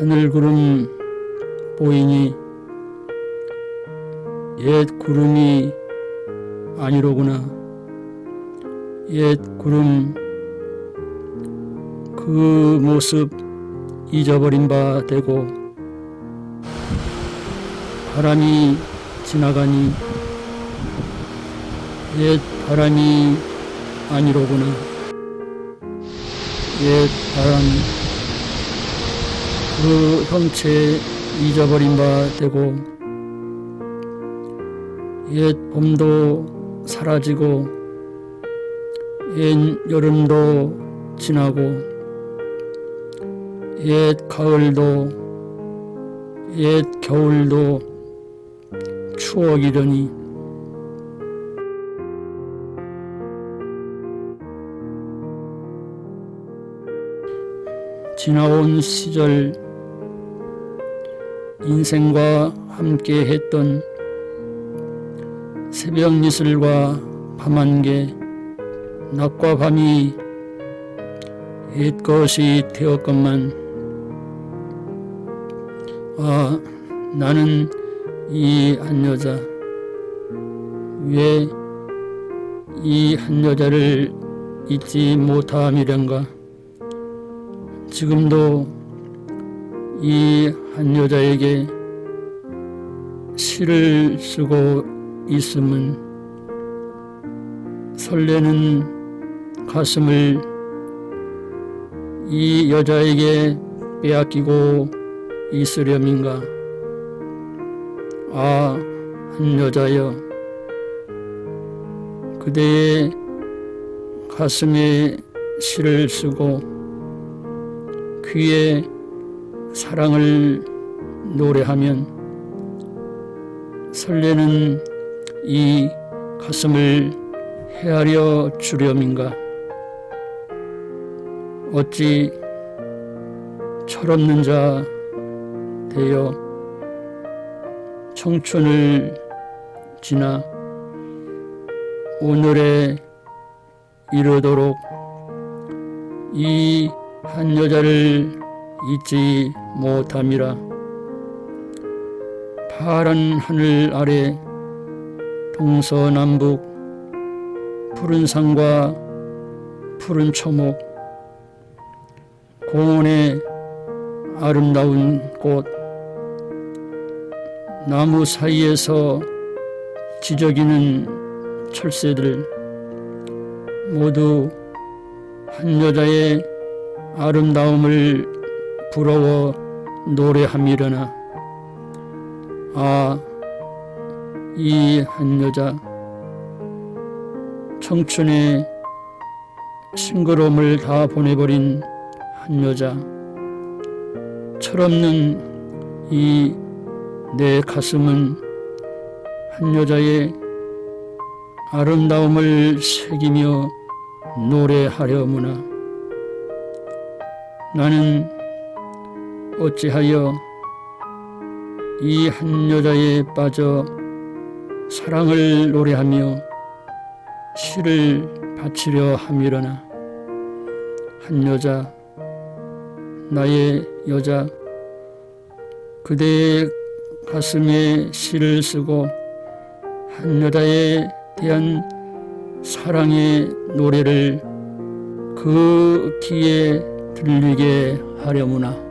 하늘 구름 보이니 옛 구름이 아니로구나. 옛 구름 그 모습 잊어버린 바 되고 바람이 지나가니 옛 바람이 아니로구나. 옛 바람 그 형체 잊어버린 바 되고 옛 봄도 사라지고 옛 여름도 지나고 옛 가을도 옛 겨울도 추억이려니. 지나온 시절 인생과 함께 했던 새벽 이슬과 밤안개 낮과 밤이 옛 것이 되었건만 아 나는 이 한 여자 왜 이 한 여자를 잊지 못함이련가? 지금도 이 한 여자에게 시를 쓰고 있음은 설레는 가슴을 이 여자에게 빼앗기고 있으렴인가? 아, 한 여자여, 그대의 가슴에 시를 쓰고 귀에 사랑을 노래하면 설레는 이 가슴을 헤아려 주렴인가? 어찌 철없는 자 되어 청춘을 지나 오늘에 이르도록 이 한 여자를 잊지 못함이라. 파란 하늘 아래 동서남북 푸른 산과 푸른 초목 공원의 아름다운 꽃 나무 사이에서 지저귀는 철새들 모두 한 여자의 아름다움을 부러워 노래함이려나? 아 이 한 여자. 청춘의 싱그러움을 다 보내버린 한 여자. 철없는 이 내 가슴은 한 여자의 아름다움을 새기며 노래하려무나. 나는 어찌하여 이 한 여자에 빠져 사랑을 노래하며 시를 바치려 함이려나? 한 여자 나의 여자 그대의 가슴에 시를 쓰고 한 여자에 대한 사랑의 노래를 그 귀에 들리게 하려무나